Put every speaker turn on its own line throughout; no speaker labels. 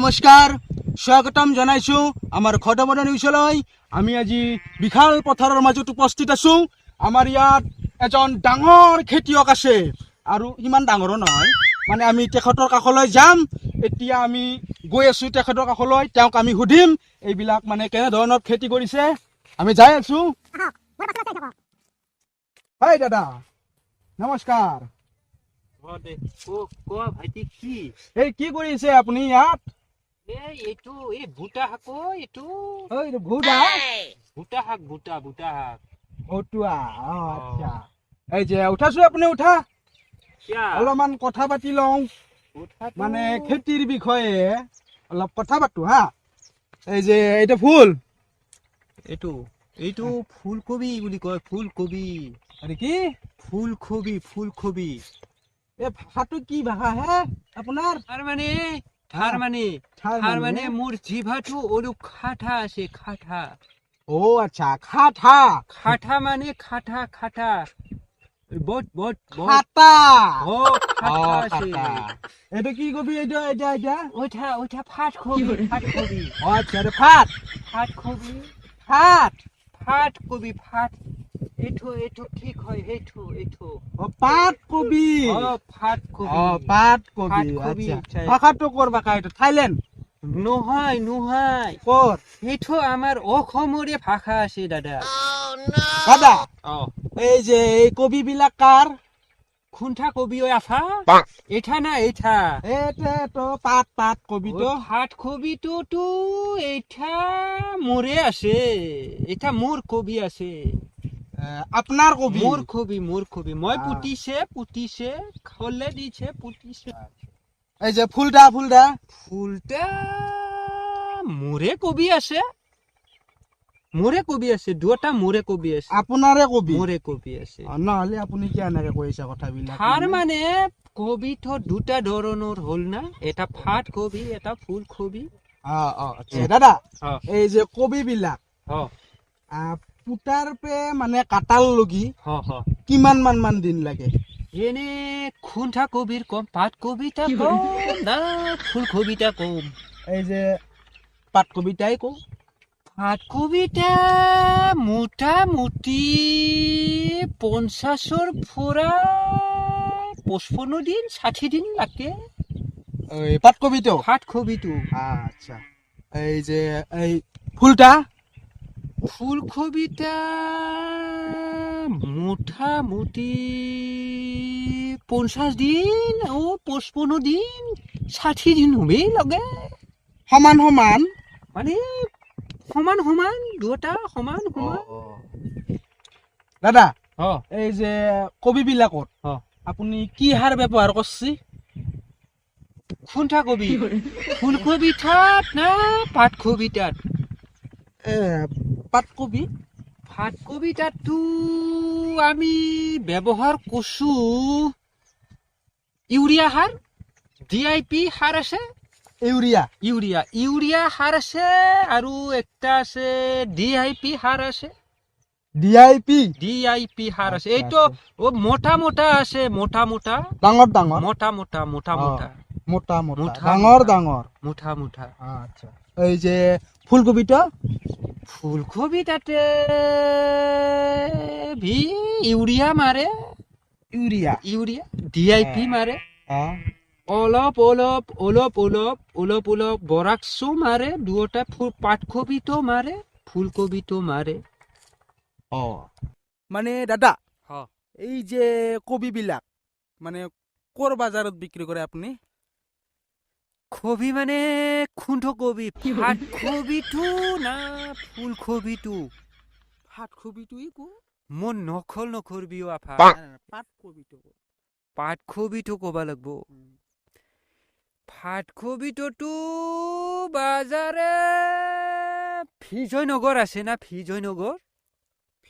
নমস্কাৰ স্বাগতম জনাইছোঁ আমাৰ খদমদন নিউজলৈ আমি আজি বিশাল পথাৰৰ মাজত উপস্থিত আছোঁ। আমাৰ ইয়াত এজন ডাঙৰ খেতিয়ক আছে। আৰু ইমান ডাঙৰো নহয়। মানে আমি তেখেতৰ কাষলৈ যাম। এতিয়া আমি গৈ আছোঁ তেখেতৰ কাষলৈ। তেওঁক আমি সুধিম এইবিলাক মানে কেনেধৰণৰ খেতি কৰিছে। আমি যাই আছোঁ। হয় দাদা। নমস্কাৰ।
ভাইটি কি?
এই কি কৰিছে আপুনি ইয়াত?
অ
আচ্ছা। এই যে উঠাছো আপুনি উঠা। অলপমান কথা পাতি লওঁ। মানে খেতিৰ বিষয়ে অলপ কথা পাতো হা। এই যে এইটো ফুল।
এইটো এইটো ফুলকবি বুলি কয় ফুলকবি।
আৰু কি?
ফুলকবি ফুলকবি।
এই ভাষাটো কি ভাষা হে? আপোনাৰ?
মানে তাৰ মানে
থাৰ মানে?
মানে মোৰ জিভাটো অলপ খাঠা আছে খাঠা
অ' আচ্ছা খাঠা
খাঠা মানে খাঠা খাঠা বহুত বহুত বহুত
খাটা।
বহুত খাঠা
অ' খাটা। এইটো কি কবি? এইটো এতিয়া এতিয়া
ওঠা ওঠা ফাট কবি ফাট কবি।
আচ্ছা ফাট।
ফাট কবি
ফাট।
ফাট কবি ফাট। এইটো এইটো কি কয় এইটো এইটো
অ' পাত কবি।
কবি।
কবি
কবি,
আচ্ছা। ভাষা
আছে দাদা।
দাদা এই যে এই কবি বিলাক কাৰ
খুন্থা কবি আফা। এটা না এটা
এইটো পাত পাত কবিটো
ও ফাট কবিটোতো এটা মোৰে আছে এটা মোৰ কবি আছে।
এ, আপোনাৰ কবি।
মোৰ কবি মোৰ কবি। মই পুতিছে পুতিছে খলে দিছে পুতিছে।
এই যে ফুলদা ফুলদা
ফুলটা মোৰে কবি আছে। মোৰে কবি আছে দুটা মোৰে কবি আছে।
আপোনাৰে কবি?
মোৰে কবি আছে।
নহ'লে আপুনি কিয় এনেকে কৈছে কথাবিলাক?
তাৰ মানে কবিটো দুটা ধৰণৰ হ'ল না। এটা ফাট কবি এটা ফুল কবি।
অ অ আচ্ছা, দাদা এই যে কবি বিলাক
হ
পুতাৰ পে মানে কাটাল লগি
হ হ।
কিমান মান মান দিন লাগে?
এনে খুন্থা কবির কম পাত কবিতা কম না ফুল কবিতা কম।
এই যে পাত কবিতাই কওঁ।
পাত কবিতা মোটামুটি পঞ্চাশৰ পৰা পঁচপন্ন দিন ষাঠি দিন লাগে।
এই পাত কবিটো?
পাত কবিটো।
আচ্ছা। এই যে এই ফুলটা?
ফুল কবিতা মোটামুটি পঞ্চাশ দিন ও পঁচপন্ন দিন ষাঠি দিন হবেই লাগে।
সমান সমান?
মানে সমান সমান দুটা সমান সমান।
দাদা এই যে কবি বিলাকত আপুনি কি সাৰ ব্যৱহাৰ কৰছি?
খুন্থা কবি ফুলকবিতাত না পাত কবিতাত
এ পাত কবি
পাত কবিতাতো আমি ব্যৱহাৰ কৰছো ইউৰিয়া সাৰ ডি আই পি সাৰ আছে?
ইউৰিয়া
ইউৰিয়া ইউৰিয়া সাৰ আছে আৰু একটা আছে ডি আই পি সাৰ আছে।
D I P
D I P সাৰ আছে।
আচ্ছা,
এইটো ও মোটা মোটা আছে মোটা মোটা।
ডাঙৰ ডাঙৰ
মোটা মোটা মোটা মোটা।
মোটা মোটা।
মুঠা,
ডাঙৰ
মুঠা।
ডাঙৰ
মোটা মোটা।
আচ্ছা। এই যে ফুলকবিটো
ফুলকবি তাতে ভি ইউৰিয়া মাৰে
urea
urea D I P মাৰে অলপ অলপ অলপ অলপ অলপ অলপ বৰাকচো মাৰে দুটা ফুল পাতকবিটো মাৰে ফুলকবিটো মাৰে
অ। মানে দাদা। এই যে কবি বিলাক মানে ক'ৰ বজাৰত বিক্ৰী কৰে আপুনি?
কবি মানে খুন্দ কবি পাতকবিটো না ফুলকবিটো
পাত কবিটোৱে কো
মোৰ নকল নকৰবি অ' আফা।
পাত কবিটো
পাতকবিটো ক'ব লাগিব। পাতকবিটোতো বাজাৰে বিজয়নগৰ আছে না বিজয়নগৰ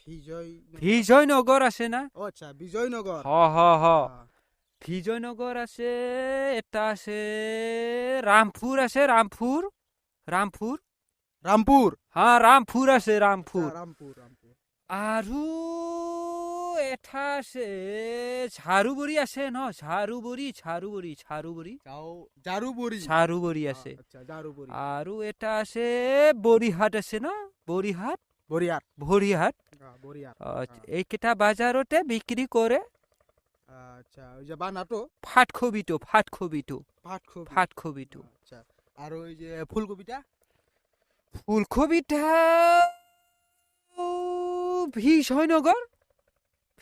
বিজয়
বিজয়নগৰ আছে না?
আচ্ছা বিজয়নগৰ
হ হ হ। বিজয়নগৰ আছে এটা আছে ৰামপুৰ আছে ৰামপুৰ ৰামপুৰ
ৰামপুৰ
হা ৰামপুৰ আছে ৰামপুৰ
ৰামপুৰ ৰামপুৰ
আৰু এটা আছে ঝাৰুবৰি আছে ন? ঝাৰুবৰি ঝাৰুবৰি ঝাৰুবৰি
যাও জারুবরি
আছে
আচ্ছা জারুবরি
আৰু এটা আছে বৰিহাট আছে ন? বৰিহাট
বরিয়ার
ভৰিহাট
বরিয়ার
আহ, এইকেইটা বাজাৰতে বিক্ৰী কৰে
আচ্ছা ওই যে বানাটো?
ফাটকবিটো ফাটকবিটো
পাটকপি
ফাটকবিটো
আচ্ছা আর ওই যে ফুলকপিটা?
ফুলকবিটা বিজয়নগৰ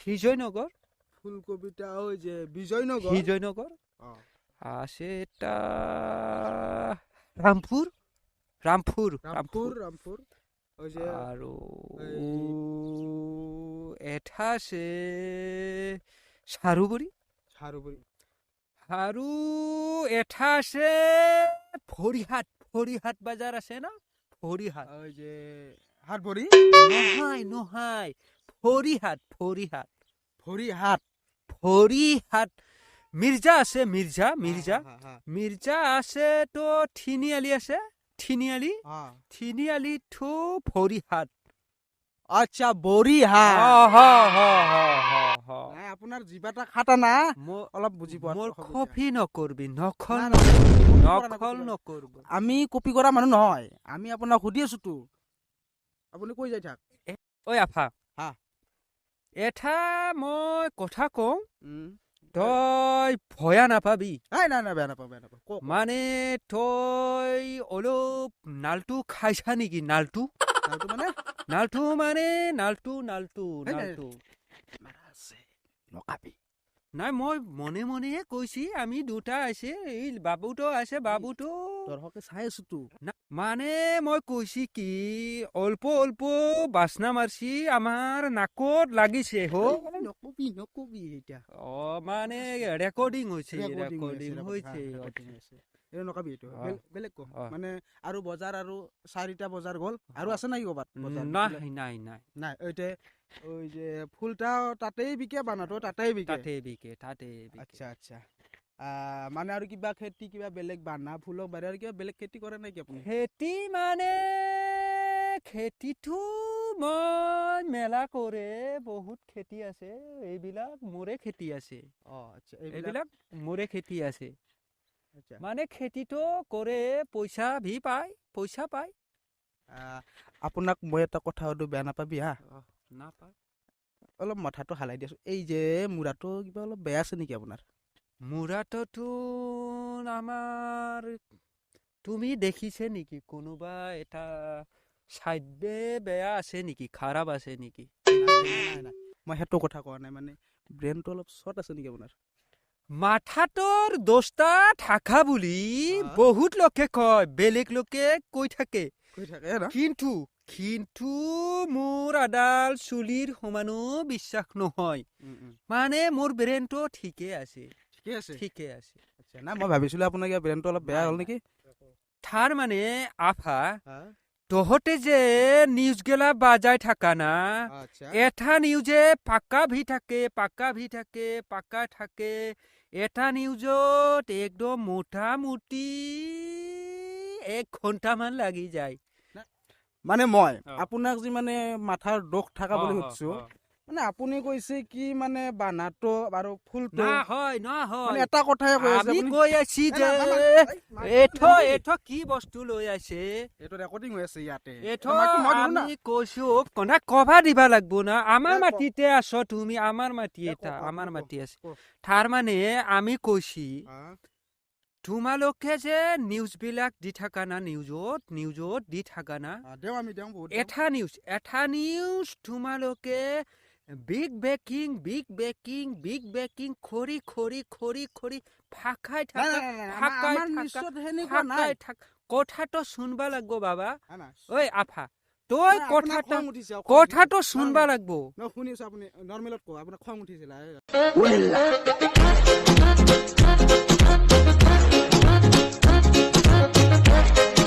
বিজয়নগৰ
ফুলকপিটা ওই যে বিজয়নগর?
বিজয়নগর আছে এটা রামপুর? রামপুর
রামপুর
রামপুর।
ওই যে এই-
এটা আছে চাৰুগুৰি
ঝারুবরি
আৰু এটা আছে ভৰিহাট ভৰিহাট বাজাৰ আছে না? ভৰিহাট
ওই যে হাটবড়ি
নহয় নহয় ভৰিহাট ভৰিহাট
ফরিহাট
ভৰিহাট মিৰ্জা আছে মিৰ্জা মিৰ্জা
হ্যাঁ, হ্যাঁ,
মিৰ্জা আছে তো তিনিআলি আছে তিনিআলি
হ্যাঁ।
তিনিআলি টু ভৰিহাট
আচ্ছা বরিহাট নাই আপোনাৰ জিভাটা খাটা না অলপ বুজি পোৱা
মোৰ কপি নকৰবি
কৰা নাই।
নকৰব।
আমি কপি কৰা মানুহ নহয় আমি আপোনাক সুধি আছো তো। আপুনি কৈ যাই থাক।
ঐ আফা।
হা।
এটা মই কথা কওঁ। তই ভয়া নাপাবি। মানে তই অলপ নালটো খাইছা নেকি নালটো?
নামটো মানে?
নালটো মানে নালটো নালটো। নালটো।
নকাবি।
নাই মই মনে মনেহে কৈছি আমি দুটা আছে এই বাবুটো আছে বাবুটো।
দৰ্শকে চাই আছো তো।
মানে মই কৈছি কি অল্প অল্প বাচনা মাৰছি আমাৰ নাকত লাগিছে হ।
নকবি নকবি এতিয়া।
অ মানে ৰেকৰ্ডিং হৈছে ৰেকৰ্ডিং হৈছে।
এইটো নকবি এইটো।
অ।
বেল- বেলেগ ক
অ।
মানে আৰু বজাৰ আৰু চাৰিটা বজাৰ গ'ল। আৰু আছে নাই ক'ৰবাত বজাৰ?
নাই নাই নাই।
নাই এতিয়া ওই যে ফুলটা তাতেই বিকে বানাটো তাতেই বিকে?
তাতে বিকে তাতে বিকে।
আচ্ছা আচ্ছা। মানে আৰু কিবা খেতি কিবা বেলেগ বানা ফুলক বাদে আৰু কিবা বেলেগ খেতি কৰে নেকি আপুনি?
খেতি মানে খেতিটো মই মেলা কৰে বহুত খেতি আছে এইবিলাক মোৰে খেতি আছে।
অ আচ্ছা এইবিলাক
মোৰে খেতি আছে। মানে খেতিটো কৰে পইচা ভি পায় পইচা পায়।
আপোনাক মই এটা কথা সুধো বেয়া নাপাবি হা?
নাপায়।
অলপ মাথাটো হালাই দিয়াচোন। এই যে মূৰাটো কিবা অলপ বেয়া আছে নেকি আপোনাৰ?
মুৰাটোতো আমাৰ তুমি দেখিছে নেকি? কোনোবা এটা চাইডে বেয়া আছে নেকি? খাৰাপ আছে নেকি।
মই সেইটো কথা কোৱা নাই মানে ব্ৰেইনটো অলপ শ্বৰ্ট আছে নেকি আপোনাৰ?
মাথাটোৰ দোষটা থাকা বুলি বহুত লোকে কয় বেলেগ লোকে কৈ থাকে।
না?
কিন্তু কিন্তু মোৰ আদাল চুলিৰ সমানো বিশ্বাস নহয়। মানে মোৰ ব্ৰেইনটো ঠিকে আছে।
ঠিকে আছে?
ঠিকে আছে।
আচ্ছা মই ভাবিছিলো আপোনাৰ কিবা ব্ৰেইনটো অলপ বেয়া হ'ল নেকি?
তাৰ মানে আফা? তহঁতে যে নিউজ গেলা বাজাই থাকা না
আচ্ছা।
এটা নিউজে পাক্কা ভি থাকে পাক্কা ভি থাকে পাক্কা থাকে এটা নিউজত একদম মোটামুটি এক ঘণ্টামান লাগি যায়
মানে মই আপোনাক যি মানে মাথাৰ দোষ থকা বুলি সুধিছো। মানে আপুনি কৈছে কি মানে বানাটো আৰু ফুলটো?
নহয়
মানে
নহয়
এটা কথাই কৈ আছে
আমি কৈ আছি যে এঠো এঠো কি বস্তু লৈ আছে?
এইটো ৰেকৰ্ডিং হৈ আছে ইয়াতে।
এঠো। আমি কৈছো কনা কভা দিবা লাগব না। আমাৰ মাটিতে আছ তুমি আমাৰ মাটি এটা আমাৰ মাটি আছে। তাৰ মানে আমি কৈছি তোমালোকে যে নিউজ বিলাক দি থাকা না নিউজত নিউজত দি থাকা না। এটা নিউজ এটা নিউজ তোমালোকে big breaking big breaking big breaking খৰি খৰি খৰি খৰি ফাঁকাই থাকা ফাকাই থাকা,
নিশ্চয় সেনেকুৱা নাই
ফাকাই থাকা কথাটো শুনবা লাগব বাবা। ঐ আফা তই কথাটো কথাটো শুনবা লাগব।
মই শুনি আছো আপুনি নৰ্মেলত কওক আপোনাৰ খং উঠিছিলে